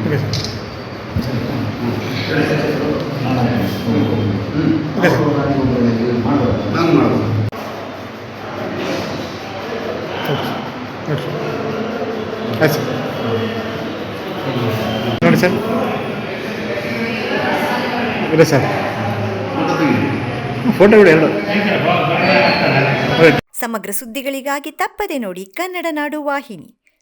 Okay sir ನೋಡಿ sir ಇಲ್ಲ sir photo ಬಿಡಿ ಎರಡು ಸಮಗ್ರ ಸುದ್ದಿಗಳಿಗಾಗಿ ತಪ್ಪದೆ ನೋಡಿ ಕನ್ನಡ ನಾಡು ವಾಹಿನಿ.